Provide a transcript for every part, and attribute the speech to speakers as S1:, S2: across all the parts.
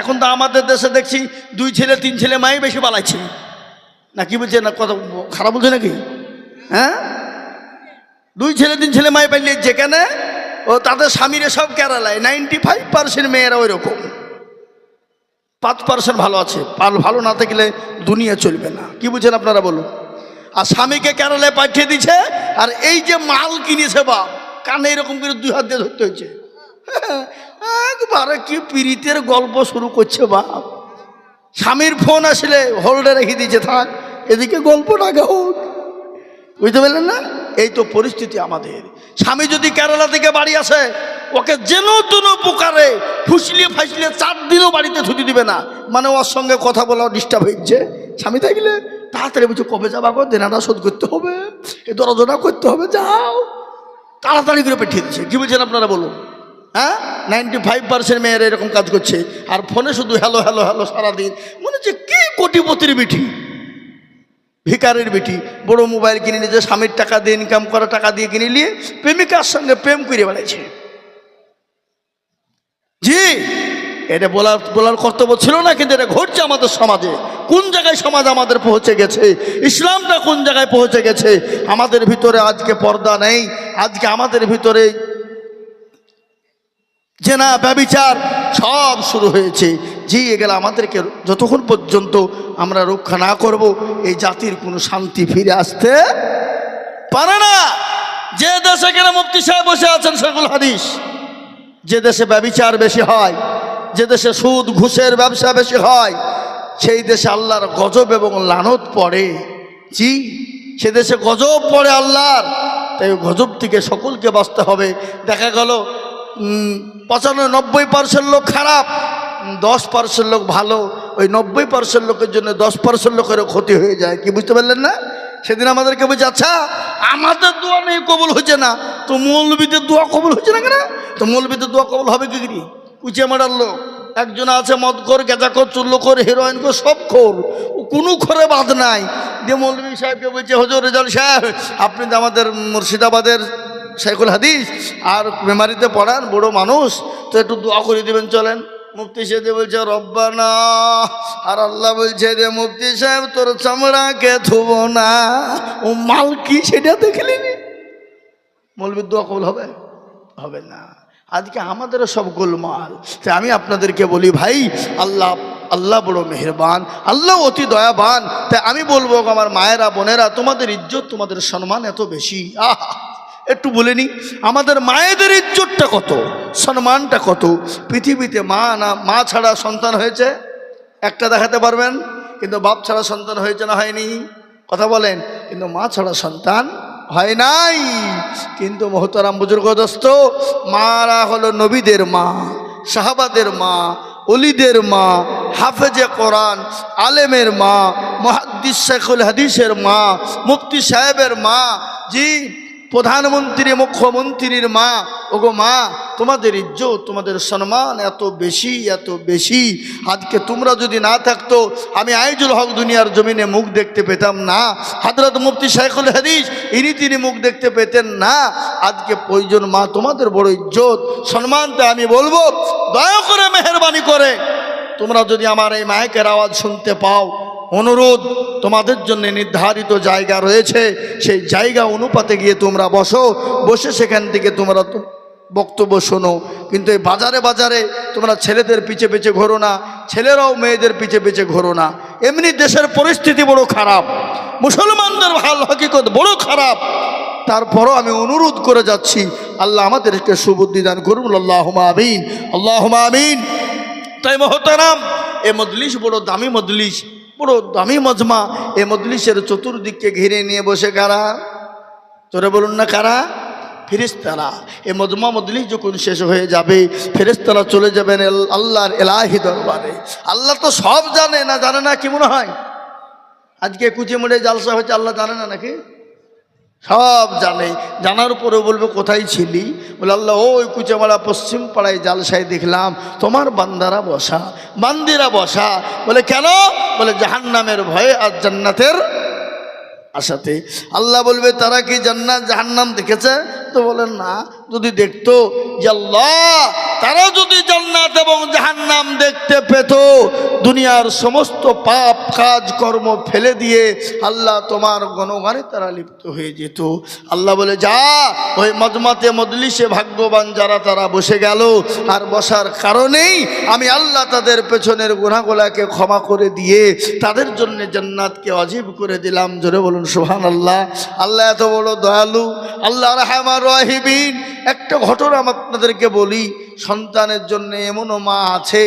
S1: এখন তো আমাদের দেশে দেখছি দুই ছেলে, তিন ছেলে মাই বেশি বালাইছে না কি বলছে, না কত খারাপ বলছে নাকি? হ্যাঁ? দুই ছেলে, তিন ছেলে মাই পাইলে যেখানে ও তাদের স্বামীরে সব কেরালায়। নাইনটি ফাইভ পার্সেন্ট মেয়েরা ওই রকম পাঁচ পার্সেন্ট ভালো আছে। আর ভালো না থাকলে দুনিয়া চলবে না। কি বুঝছেন আপনারা বলুন? আর স্বামীকে কেরালায় পাঠিয়ে দিছে আর এই যে মাল কিনেছে বাপ, কানে এরকম করে দুই হাত দিয়ে ধরতে হয়েছে। একবারে কি পীড়িতের গল্প শুরু করছে বাপ? স্বামীর ফোন আসলে হোল্ডে রেখে দিয়েছে, থাক, এদিকে গল্পটা হোক। বুঝতে পারলেন না? এই তো পরিস্থিতি আমাদের। স্বামী যদি কেরালা থেকে বাড়ি আসে, ওকে যেন তেন প্রকারে ফুসলিয়ে ফাসলিয়ে চার দিনও বাড়িতে ছুটি দিবে না। মানে ওর সঙ্গে কথা বলা ডিস্টার্ব হচ্ছে স্বামী থাকলে তাড়াতাড়ি বলছে, কবে যাবা গো? দেনাটা শোধ করতে হবে। এ দরজনা করতে হবে, যাও। তাড়াতাড়ি করে পাঠিয়ে দিচ্ছে কি বলছেন আপনারা বলুন? হ্যাঁ? নাইনটি ফাইভ পার্সেন্ট মেয়েরা এরকম কাজ করছে। আর ফোনে শুধু হ্যালো হ্যালো হ্যালো সারাদিন। মনে হচ্ছে কি কোটিপতির বিঠি? ভিকারের বেটি বড় মোবাইল কিনে নিয়েছে স্বামীর টাকা দিয়ে ইনকাম করা টাকা দিয়ে কিনে নিয়ে প্রেমিকার সঙ্গে প্রেম করে বেড়াইছে। জি, এটা বলার বলার কর্তব্য ছিল না, কিন্তু এটা ঘটছে আমাদের সমাজে। কোন জায়গায় সমাজ আমাদের পৌঁছে গেছে? ইসলামটা কোন জায়গায় পৌঁছে গেছে? আমাদের ভিতরে আজকে পর্দা নেই। আজকে আমাদের ভিতরে জেনা, ব্যবিচার সব শুরু হয়েছে। জি এগুলো আমাদেরকে যতক্ষণ পর্যন্ত আমরা রক্ষা না করব, এই জাতির কোনো শান্তি ফিরে আসতে পারে না। যে দেশে কেন মুফতি সাহেব বসে আছেন সেগুলো হাদিস, যে দেশে ব্যবিচার বেশি হয়, যে দেশে সুদ, ঘুষের ব্যবসা বেশি হয়, সেই দেশে আল্লাহর গজব এবং লানত পড়ে। জি, সে দেশে গজব পড়ে আল্লাহর, তাই গজব থেকে সকলকে বাঁচতে হবে। দেখা গেল পঁচানব্বই নব্বই পার্সেন্ট লোক খারাপ, দশ পার্সেন্ট লোক ভালো, ওই নব্বই পার্সেন্ট লোকের জন্য দশ পার্সেন্ট লোকেরও ক্ষতি হয়ে যায়, কি বুঝতে পারলেন না? সেদিন আমাদেরকে বলছে আচ্ছা আমাদের দোয়া নেই, কবল হচ্ছে না। তো মৌলবীদের দোয়া কবল হচ্ছে না কেন? তো মৌলবীদের দোয়া কবল হবে কি করি? কুচিয়ে মারার লোক, একজন আছে মদ কর গেঁজা কর চুল্লো কর হিরোইন কর সব খোর কোনো খরে বাদ নাই। দিয়ে মৌলবী সাহেবকে বলছে, হজর রেজাল সাহেব, আপনি তো আমাদের মুর্শিদাবাদের শেখুল হাদিস, আর মেমারিতে পড়ান, বড় মানুষ, তো একটু দোয়া করে দিবেন, চলেন। মুফতি সাহেব বলছে, রব্বানা। আর আল্লাহ বলছে যে মুফতি সাহেব, তোর চামড়াকে থুব না। ও মাল কি সেটা দেখলি মৌলবীর দোয়া কবুল হবে? হবে না। আজকে আমাদেরও সব গোলমাল। আমি আপনাদেরকে বলি, ভাই, আল্লাহ আল্লাহ বড় মেহেরবান, আল্লাহ অতি দয়াবান। তাই আমি বলব, আমার মায়েরা, বোনেরা, তোমাদের ইজ্জত, তোমাদের সম্মান এত বেশি। আহা! একটু বলে নি আমাদের মায়েদের ইজ্জতটা কত, সম্মানটা কত? পৃথিবীতে মা না, মা ছাড়া সন্তান হয়েছে? একটা দেখাতে পারবেন? কিন্তু বাপ ছাড়া সন্তান হয়েছে না হয়নি। কথা বলেন, কিন্তু মা ছাড়া সন্তান হয় নাই। কিন্তু মোহতারাম বুজুর্গ দোস্ত, মারা হলো নবীদের মা শাহাবাদের মা অলিদের মা, হাফেজে কোরআন, আলেমের মা, মহাদ্দিস শেখুল হাদিসের মা, মুফতি সাহেবের মা। জি প্রধানমন্ত্রী, মুখ্যমন্ত্রীর মা, ওগো মা, তোমাদের ইজ্জত, তোমাদের সম্মান এত বেশি এত বেশি। আজকে তোমরা যদি না থাকতো, আমি আইজুল হক দুনিয়ার জমিনে মুখ দেখতে পেতাম না। হাজরত মুফতি শাইখুল হাদিস, ইনি তিনি মুখ দেখতে পেতেন না। আজকে প্রয়োজন মা, তোমাদের বড় ইজ্জত, সম্মানটা আমি বলব। দয়া করে মেহরবানি করে। তোমরা যদি আমার এই মায়কের আওয়াজ শুনতে পাও অনুরোধ তোমাদের জন্য নির্ধারিত জায়গা রয়েছে। সেই জায়গা অনুপাতে গিয়ে তোমরা বসো। বসে সেখান থেকে তোমরা বক্তব্য শোনো। কিন্তু এই বাজারে বাজারে তোমরা ছেলেদের পিছে পিছে ঘোরো না। ছেলেরাও মেয়েদের পিছে পিছে ঘোরো না। এমনি দেশের পরিস্থিতি বড় খারাপ। মুসলমানদের ভালো হকিকত বড় খারাপ। তারপরও আমি অনুরোধ করে যাচ্ছি, আল্লাহ আমাদেরকে সুবুদ্ধি দান করুন। আল্লাহ আমিন। আল্লাহ আমিন। তাই মহতারাম, এ মজলিস বড় দামি মজলিস। বড় দামি মজমা। এ মজলিসের চতুর্দিককে ঘিরে নিয়ে বসে কারা? তোরে বলুন না কারা? ফেরেস্তারা এ মজমা মজলিস যখন শেষ হয়ে যাবে ফেরেস্তারা চলে যাবেন আল্লাহর এলাহি দরবারে। আল্লাহ তো সব জানে না জানে না কি মনে হয়? আজকে কুচিমুড়ে জালসা হয়েছে, আল্লাহ জানে না নাকি? সব জানে। জানার পরে বলবে, কোথায় ছিলি? বলে, আল্লাহ, ওই কুচামারা পশ্চিম পাড়ায় জালসায় দেখলাম, তোমার বান্দারা বসা, বান্দিরা বসা। বলে, কেন? বলে, জাহান্নামের ভয়ে আর জান্নাতের আশাতে। আল্লাহ বলবে, তারা কি জান্নাত, জাহান্নাম দেখেছে? তো বলেন না। যদি দেখতো আল্লাহ তারা যদি জান্নাত এবং জাহান্নাম দেখতে পেত, দুনিয়ার সমস্ত পাপ কাজ কর্ম ফেলে দিয়ে আল্লাহ তোমার গণগানে তারা লিপ্ত হয়ে যেত। আল্লাহ বলে, যা, ওই মজমাতে মদলিসে ভাগ্যবান যারা, তারা বসে গেল। আর বসার কারণেই আমি আল্লাহ তাদের পেছনের গুনাগুলাকে ক্ষমা করে দিয়ে তাদের জন্য জান্নাতকে অজীব করে দিলাম। জোরে বলুন সুহান আল্লাহ আল্লাহ এত বড় দয়ালু, আল্লাহ রাহমান রাহিবিন একটা ঘটনা আপনাদেরকে বলি, সন্তানের জন্য এমনও মা আছে,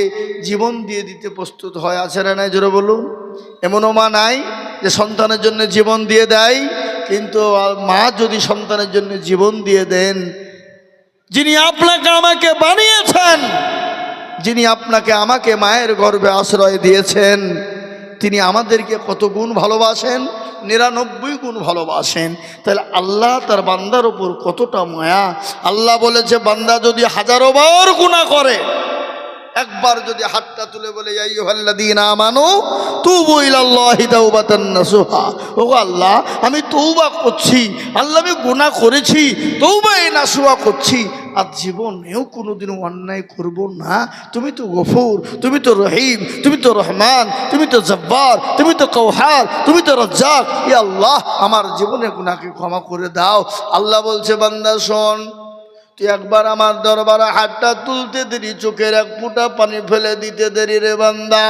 S1: জীবন দিয়ে দিতে প্রস্তুত হয়, আছে না নাই? জোরে বলুন। এমনও মা নাই যে সন্তানের জন্য জীবন দিয়ে দেয়, কিন্তু মা যদি সন্তানের জন্য জীবন দিয়ে দেন, যিনি আপনাকে আমাকে বানিয়েছেন, যিনি আপনাকে আমাকে মায়ের গর্ভে আশ্রয় দিয়েছেন, তিনি আমাদেরকে কত গুণ ভালোবাসেন নিরানব্বই গুণ ভালোবাসেন। তাহলে আল্লাহ তার বান্দার ওপর কতটা মায়া? আল্লাহ বলেছে, বান্দা যদি হাজারো বার গুণা করে একবার যদি হাতটা তুলে বলে ও আল্লাহ, আমি তৌবা করছি, আল্লাহ আমি গুনাহ করেছি তৌবা এই নাসুহা করছি। আর জীবনেও কোনোদিন অন্যায় করব না। তুমি তো গফুর, তুমি তো রহিম, তুমি তো রহমান, তুমি তো জব্বার, তুমি তো কৌহার তুমি তো রজ্জাক। ই আল্লাহ, আমার জীবনে গুনাহকে ক্ষমা করে দাও। আল্লাহ বলছে, বান্দা, শোন একবার আমার দরবারে হাতটা তুলতে দেরি, চোখের এক ফুটা পানি ফেলে দিতে দেরি রে বান্দা।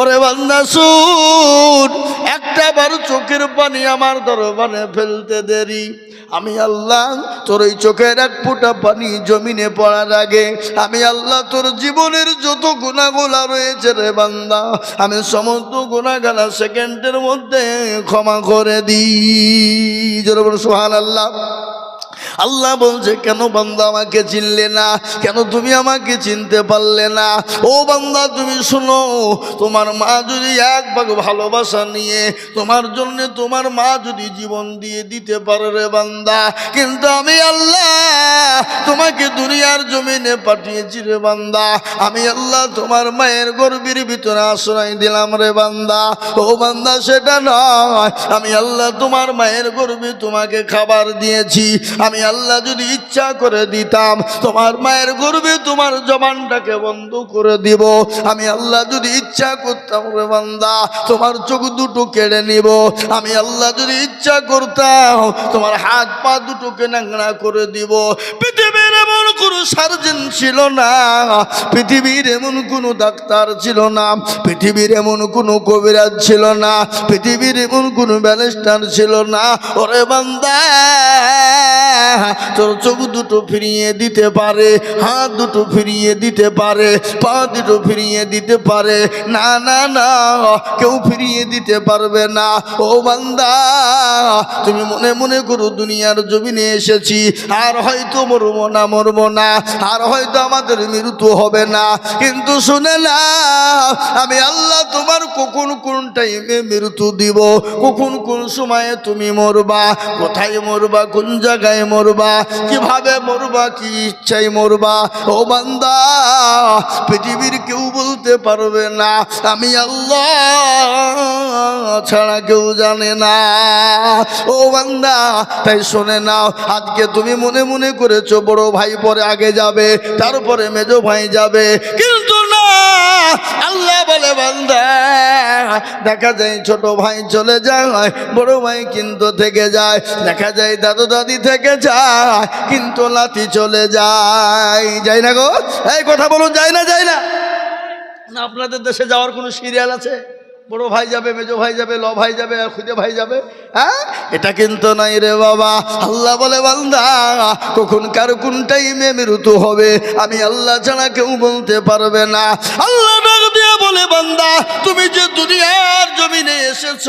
S1: ওরে বান্দা, শুন, একটা বার চোখের পানি আমার দরবারে ফেলতে দেরি। আমি আল্লাহ, তোর ওই চোখের এক ফুটা পানি জমিনে পড়ার আগে, আমি আল্লাহ, তোর জীবনের যত গুণাগুলা রয়েছে রে বান্দা, আমি সমস্ত গুণাগালা সেকেন্ডের মধ্যে ক্ষমা করে দিই। জোরে সোহান আল্লাহ আল্লাহ বলছে, কেন বান্দা আমাকে চিনলে না? কেন তুমি আমাকে চিনতে পারলে না? ও বান্দা, তুমি শোনো, তোমার মা যদি এক ভাগ ভালোবাসা নিয়ে তোমার জন্য তোমার মা যদি জীবন দিয়ে দিতে পারে রে বান্দা, কিন্তু আমি আল্লাহ তোমাকে দুনিয়ার জমিনে পাঠিয়েছি রে বান্দা, আমি আল্লাহ তোমার মায়ের গর্বের ভিতরে আশ্রয় দিলাম রে বান্দা। ও বান্দা, সেটা নয়, আমি আল্লাহ তোমার মায়ের গর্বে তোমাকে খাবার দিয়েছি, আমি আল্লাহ যদি ইচ্ছা করে দিতাম, তোমার মায়ের গর্বে তোমার জবানটাকে বন্ধ করে দিব। আমি আল্লাহ যদি ইচ্ছা করতাম রে বান্দা, তোমার চোখ দুটো কেড়ে নিব। আমি আল্লাহ যদি ইচ্ছা করতাম, তোমার হাত পা দুটোকে নাংড়া করে দিব। এমন কোনো সার্জন ছিল না। পৃথিবীর এমন কোনো ডাক্তার ছিল না। পৃথিবীর এমন কোনো কবিরাজ ছিল না। পৃথিবীর এমন কোনো ব্যালেস্টার ছিল না। ওরে বান্দা, তোর চোখ দুটো ফিরিয়ে দিতে পারে, হাত দুটো ফিরিয়ে দিতে পারে, পা দুটো ফিরিয়ে দিতে পারে। না না না, কেউ ফিরিয়ে দিতে পারবে না। ও বান্দা, তুমি মনে মনে করো দুনিয়ার জমিনে এসেছি, আর হয়তো মরবো না, মরবো না, আর হয়তো আমাদের মৃত্যু হবে না। কিন্তু শুনে না আমি আল্লাহ তোমার কখন কোন টাইমে মৃত্যু দিব? কখন কোন সময়ে তুমি মরবা? কোথায় মরবা? কোন জায়গায় মরবা? কীভাবে মরবা? কি ইচ্ছায় মরবা? ও বান্দা, পৃথিবীর কেউ বলতে পারবে না। আমি আল্লাহ ছাড়া কেউ জানে না। ও বান্দা, তাই শোনে নাও, আজকে তুমি মনে মনে করেছ, বড় ভাই পরে আগে যাবে, তারপরে মেজো ভাই যাবে। কিন্তু না, আল্লাহ বলে দেখা যায় ছোট ভাই চলে যায়, বড় ভাই কিন্তু থেকে যায়। দেখা যায় দাদু দাদি থেকে যায়, কিন্তু লাতি চলে যায়। যাই না গো? এই কথা বলুন যাই না যাই না। আপনাদের দেশে যাওয়ার কোনো সিরিয়াল আছে? বড় ভাই যাবে, মেজো ভাই যাবে, ল ভাই যাবে, আর খুঁজে ভাই যাবে হ্যাঁ? এটা কিন্তু নাই রে বাবা। আল্লাহ বলে, বান্দা, কখন কার কোন টাইমে মৃত্যু হবে, আমি আল্লাহ ছাড়া কেউ বলতে পারবে না। আল্লাহ বলে, বান্দা, তুমি যে দুনিয়ার জমিনে এসেছ,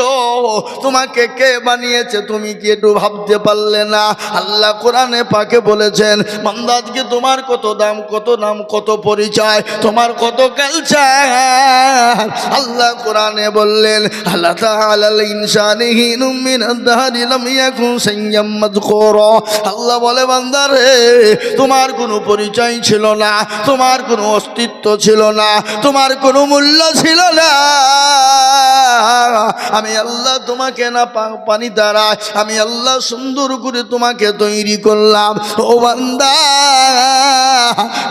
S1: তোমাকে কে বানিয়েছে তুমি কি একটু ভাবতে পারলে না? আল্লাহ কোরআনে পাকে বলেছেন, বান্দা, আজকে তোমার কত দাম, কত নাম, কত পরিচয়, তোমার কত কালচার আল্লাহ কোরআনে বললেন, আল্লাহ তাআলাল ইনসানিহিনুম মিনাদ দাহরি লাম ইয়াকুন সাইয়্যাম মাযকুরা। আল্লাহ বলে, বান্দা রে, তোমার কোনো পরিচয় ছিল না, তোমার কোনো অস্তিত্ব ছিল না, তোমার কোনো মূল্য ছিল না। আমি আল্লাহ তোমাকে না পানি দ্বারা আমি আল্লাহ সুন্দর করে তোমাকে তৈরি করলাম। ও বান্দা,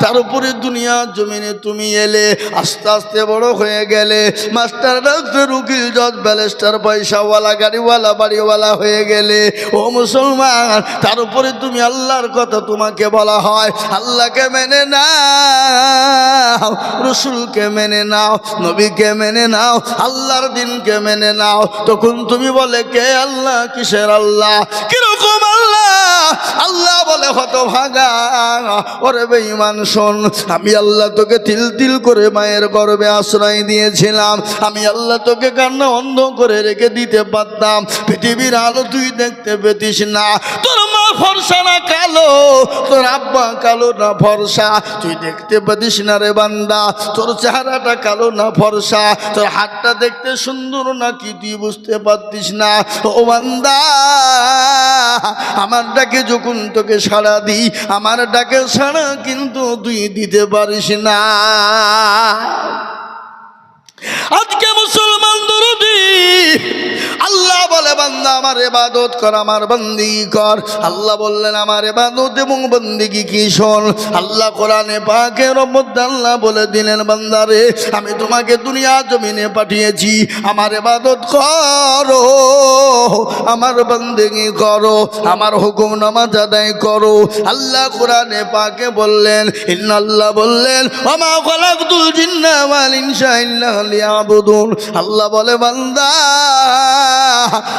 S1: তার উপরে দুনিয়া জমিনে তুমি এলে, আস্তে আস্তে বড় হয়ে গেলে, মাস্টার ডাক্তার, উকিল, জজ ব্যালেস্টার পয়সাওয়ালা, গাড়িওয়ালা, বাড়িওয়ালা হয়ে গেলে, ও মুসলমান, তার উপরে তুমি আল্লাহর কথা তোমাকে বলা হয়। আল্লাহকে মেনে নাও, রসুলকে মেনে নাও নবীকে মেনে নাও, আল্লাহর দিনকে মেনে নাও। তখন তুমি বলে, কে আল্লাহ? কিসের আল্লাহ? কীরকম আল্লাহ? আল্লাহ বলে হত ভাগা ওরে বেঈমান, শোন, আমি আল্লাহ তোকে তিল তিল করে মায়ের গর্বে আশ্রয় দিয়েছিলাম। আমি আল্লাহ তোকে কান্না অন্ধ করে রেখে দিতে পারতাম। পৃথিবীর আলো তুই দেখতে পেতিস না। তোর মা ফর্সা না কালো, তোর আব্বা কালো না ফর্সা। তুই দেখতে পাতিস না রে বান্দা। তোর চেহারাটা কালো না ফর্সা, তোর হাতটা দেখতে সুন্দর না কি তুই বুঝতে পারতিস না? ও বান্দা, আমার ডাকে যখন তোকে সাড়া দিই, আমার ডাকে সাড়া কিন্তু তুই দিতে পারিস না। আজকে মুসলমান দরদি আল্লাহ বলে, বান্দা, আমার এবাদত কর, আমার বন্দি কর। আল্লাহ বললেন, আমার এবাদত এবং বন্দিগি কি শোন? আল্লাহ কোরআনে পাকে আল্লাহ বলে দিলেন বান্দারে আমি তোমাকে দুনিয়া জমিনে পাঠিয়েছি। আমার এবাদত করো আমার বন্দিগি করো, আমার হুকুম নামাজ আদায় করো। আল্লাহ কোরআনে পাকে বললেন, ইন্নাল্লাহ বললেন আমা খলাকতুল জিন্না ওয়াল ইনসা ইল্লা লিয়াবুদুন। আল্লাহ বলে, বান্দা,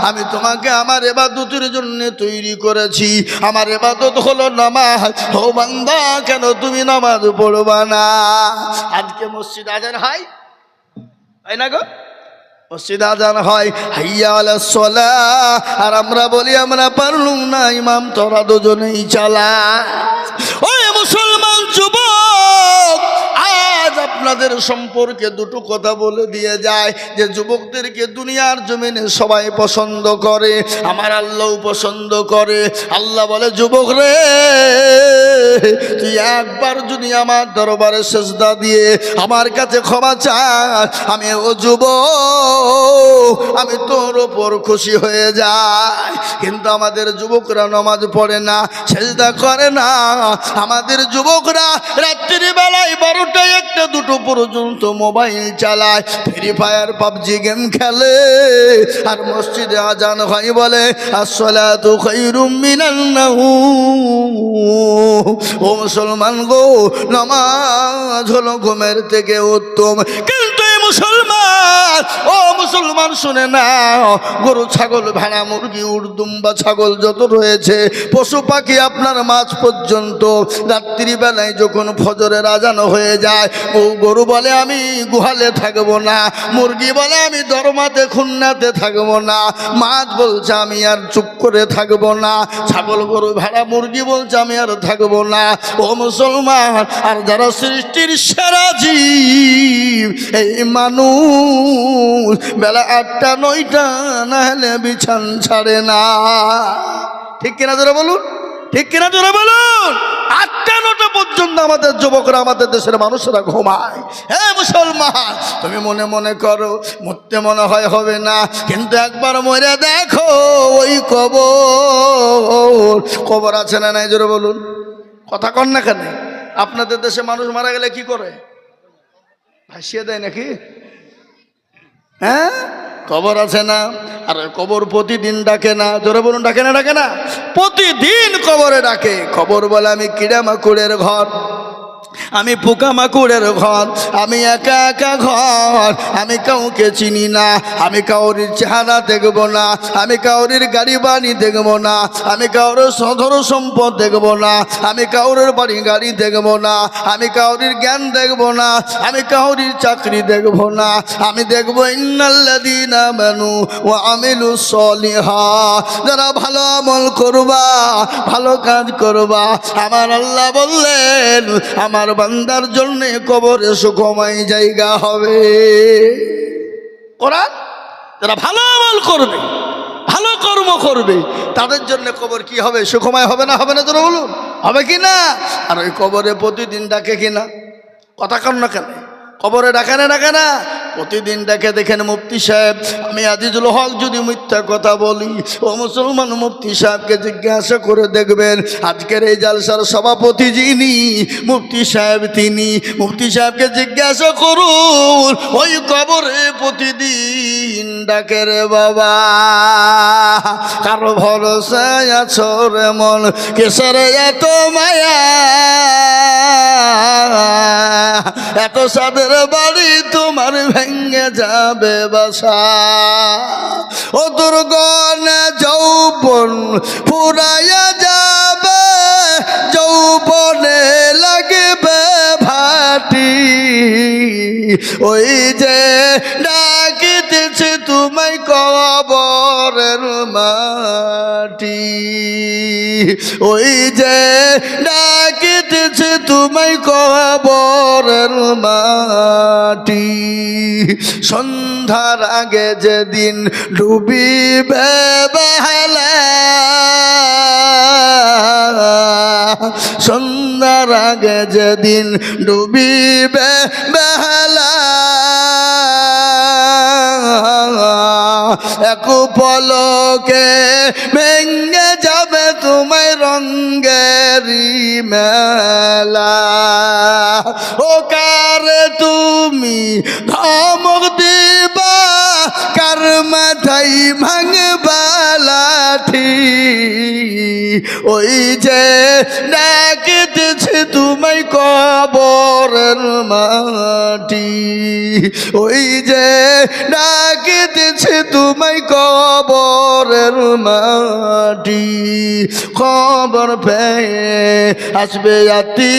S1: আমি তোমাকে আমার এবাদতের জন্য তৈরি করেছি। আমার এবাদত হলো নামাজ। ও বান্দা, কেন তুমি নামাজ পড়বা না? আজকে মসজিদ আজান হয় না গো? আর আমরা বলি আমরা পারলুম না ইমাম তোরা দুজনেই চালা ওই আপনাদের সম্পর্কে দুটো কথা বলে দিয়ে যায় যে যুবকদেরকে দুনিয়ার জমিনে সবাই পছন্দ করে, আমার আল্লাহ পছন্দ করে। আল্লাহ বলে, যুবক রে, তুই একবার যদি আমার দরবারে সেজদা দিয়ে আমার কাছে ক্ষমা চাস, আমি ও যুব আমি তোর ওপর খুশি হয়ে যাই। কিন্তু আমাদের যুবকরা নমাজ পড়ে না, সেজদা করে না। আমাদের যুবকরা রাত্রি বেলায় বারোটা একটা দুটো পর্যন্ত মোবাইল চালায় ফ্রি ফায়ার পাবজি গেম খেলে, আর মসজিদে আজান হয় বলে মিনান নাউম। ও মুসলমান গো, নামাজ হলো ঘুমের থেকে উত্তম। মুসলমান। ও মুসলমান, শুনে না গরু, ছাগল, ভেড়া, মুরগি উর্দুম্বা ছাগল যত রয়েছে, পশু পাখি আপনার মাছ পর্যন্ত। রাত্রিবেলায় যখন ফজরের রাজানো হয়ে যায়, ও গরু বলে, আমি গুহালে থাকব না। মুরগি বলে, আমি দরমাতে, খুন্নাতে থাকব না। মাছ বলছে, আমি আর চুপ করে থাকব না। ছাগল, গরু, ভেড়া, মুরগি বলছে, আমি আর থাকব না। ও মুসলমান, আর যারা সৃষ্টির সেরা জীব, এই মানুষ, বেলা আটটা, নয়টা, না হলে বিছান ছাড়ে না। ঠিক কিনা যারা বলুন? ঠিক কিনা যারা বলুন? আটটা নটা পর্যন্ত আমাদের যুবকরা আমাদের দেশের মানুষেরা ঘুমায়। হ্যাঁ মুসলমান, তুমি মনে মনে করো, মরতে মনে হয় হবে না। কিন্তু একবার মরে দেখো, ওই কবর। কবর আছে না নাই, জোরে বলুন? কথা কন না কেন? আপনাদের দেশে মানুষ মারা গেলে কি করে? ভাসিয়ে দেয় নাকি? হ্যাঁ? কবর আছে না? আর কবর প্রতিদিন ডাকে না। জোরে বলুন ডাকে না ডাকে না? প্রতিদিন কবরে ডাকে। খবর বলে আমি কিড়া মাকুড়ের ঘর। আমি পোকা মাকুড়ের ঘর, আমি একা একা ঘর, আমি কাউকে চিনি না, আমি কাউরির চেহারা দেখব না, আমি কাউরির গাড়ি বাড়ি দেখব না, আমি কাউরের সধর সম্পদ দেখব না, আমি কাউরের বাড়ি গাড়ি দেখব না, আমি কাউরির জ্ঞান দেখব না, আমি কাউরির চাকরি দেখব না, আমি দেখব ইন্নাল্লাদিনা মানু ও আমিলু সলিহা। যারা ভালো আমল করবা, ভালো কাজ করবা, আমার আল্লাহ বললেন, আমার বান্দার জন্যে কবরে সুখময় জায়গা হবে। ওরা যারা ভালো আমল করবে, ভালো কর্ম করবে, তাদের জন্য কবর কি হবে? সুখময় হবে না হবে না তোরা বলুন? হবে কি না? আর ওই কবরে প্রতিদিন ডাকে কিনা কথা কর না কেন? কবরে ডাকে না ডাকে না। প্রতিদিন ডেকে দেখেন মুফতি সাহেব, আমি আজিজুল হক যদি মিথ্যা কথা বলি, ও মুসলমান মুফতি সাহেবকে জিজ্ঞাসা করে দেখবেন, আজকের এই জালসার সভাপতি যিনি, মুফতি সাহেব তিনি, মুফতি সাহেবকে জিজ্ঞাসা করুন, ওই কবরে প্রতিদিন ডাকে রে বাবা, কারও ভরসায় আছো রে মন কেসের এত মায়া এত সাদের বাড়ি তোমার ভেঙে যাবে বাসা। ও দুর্গনে যৌবন পুরাইয়া যাবে, যৌবনে লাগবে ভাটি। ওই যে ডাকিতেছে তোমায় কবরের মাটি। ওই যে ডাকিতেছে তোমায় কবরের মাটি। সন্ধ্যার আগে যেদিন ডুবিবে বেলা সন্ধ্যার আগে যেদিন ডুবিবে বেলা এক পলকে ভেঙ্গে তোমায় রঙ্গেরি মেলা। ও কারে তুমি ধমক দিবা কার মাথাই ভাঙবা ওই যে ডাকিতেছে তোমায় কবরের মাটি। ওই যে ডাকিতেছে তোমায় কবরের মাটি। খবর পেয়ে আসবে আতি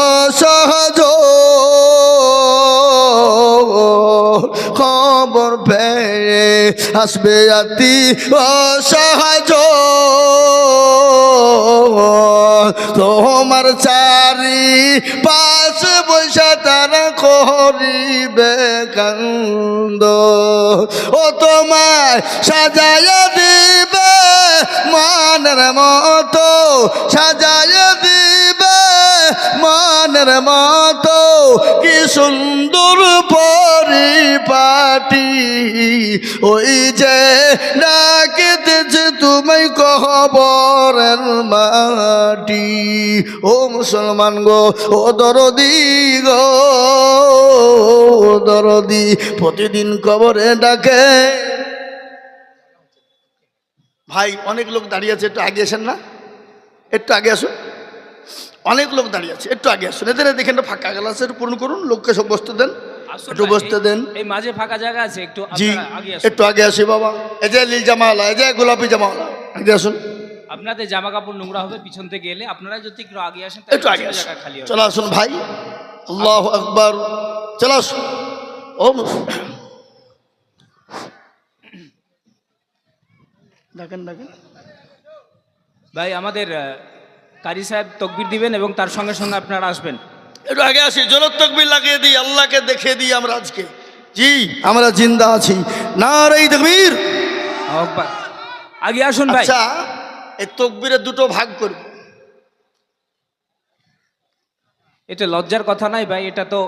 S1: অসহজ। খবর পেয়ে আসবে আতি অসহজ। তোমার চারি পাশ বৈশা তারা করিবে কান্দ। ও তোমায় সাজায় দিবে, মানের মতো সাজায় দিবে, মানের মতো, কি সুন্দর পরিপাটি। ওই যে ডাকিতেছে তুমি কবরের মাটি। ও মুসলমান গো, ও দরদি গো দরদি, প্রতিদিন কবরে ডাকে। ভাই, অনেক লোক দাঁড়িয়ে আছে, একটু আগে আসেন না? একটু আগে আসুন। অনেক লোক দাঁড়িয়ে আছে, একটু আগে আসুন। এদের দেখেন ফাঁকা গ্লাস একটু পূরণ করুন, লোককে সব বসতে দেন। একটু বসতে দেন।
S2: এই মাঝে ফাঁকা জায়গা আছে একটু
S1: জি একটু আগে আসি বাবা। এই যে লীল জামাওয়ালা এই যে গোলাপি জামাওয়ালা আগে আসুন।
S2: আপনাদের জামা কাপড় নোংরা হবে পিছন থেকে এলে আপনারা যদি একটু আগে আসেন
S1: একটু আগে আসুন।
S2: জায়গা খালি হবে।
S1: চলো আসুন ভাই। আল্লাহ আকবার। চলো আসুন। ও ডাকেন ডাকেন।
S2: ভাই আমাদের কারি সাহেব তকবির দিবেন এবং তার সঙ্গে সঙ্গে আপনারা আসবেন।
S1: একটু আগে আসি জোরত তকবির লাগিয়ে দিই আল্লাহকে দেখিয়ে দিই আমরা আজকে। জি আমরা জিন্দা আছি। না রে তকবীর
S2: আকবার। আগে আসুন ভাই।
S1: আচ্ছা এই তকবীরের দুটো ভাগ করব।
S2: এটা লজ্জার কথা নাই ভাই এটা তো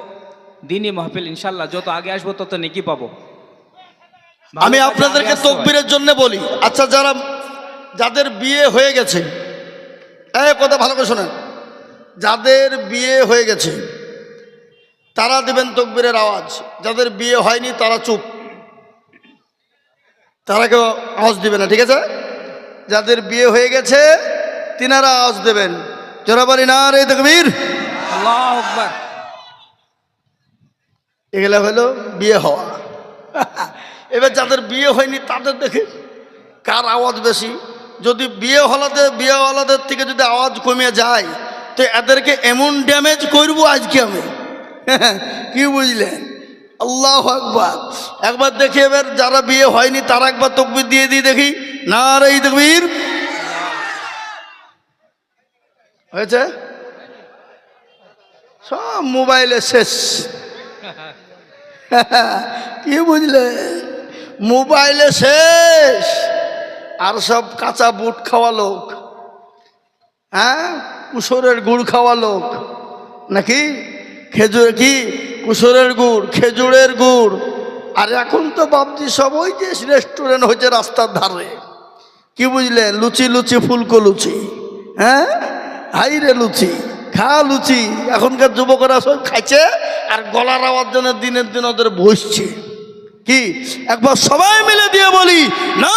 S2: দিনই মাহফিল ইনশাল্লাহ যত আগে আসব তত নেকি পাবো।
S1: আমি আপনাদেরকে তকবীরের জন্য বলি। আচ্ছা যারা যাদের বিয়ে হয়ে গেছে এই কথা ভালো করে শোনেন। যাদের বিয়ে হয়ে গেছে তারা দেবেন তকবীরের আওয়াজ। যাদের বিয়ে হয়নি তারা চুপ। তারা কেউ আওয়াজ দিবে না ঠিক আছে? যাদের বিয়ে হয়ে গেছে তিনারা আওয়াজ দেবেন। জোরাবারি না রে তকবীর। এগুলো হলো বিয়ে হওয়া। এবার যাদের বিয়ে হয়নি তাদের দেখে কার আওয়াজ বেশি? যদি বিয়ে হলাতে বিয়ে হলাদের থেকে যদি আওয়াজ কমে যায় তো এদেরকে এমন ড্যামেজ করব আজকে আমি। কি বুঝলেন? আল্লাহ একবার একবার দেখি এবার যারা বিয়ে হয়নি, তারা একবার তকবির দিয়ে দিই দেখি। না রে তকবির হয়েছে? সব মোবাইলে শেষ। কি বুঝলে মোবাইলে শেষ। আর সব কাঁচা বুট খাওয়া লোক। হ্যাঁ? কুসরের গুড় খাওয়া লোক। নাকি? খেজুর কি? কুসরের গুড়, খেজুরের গুড়। আর এখন তো বাবজি সব ওই যে রেস্টুরেন্ট হয়েছে রাস্তার ধারে। কি বুঝলে? লুচি লুচি, ফুলকো লুচি। হ্যাঁ? হাই রে লুচি, খা লুচি। এখনকার যুবকরা সব খাইছে আর গলার আওয়াজ জন্য দিনের দিন ওদের বসছে কি? একবার সবাই মিলে দিয়ে বলি না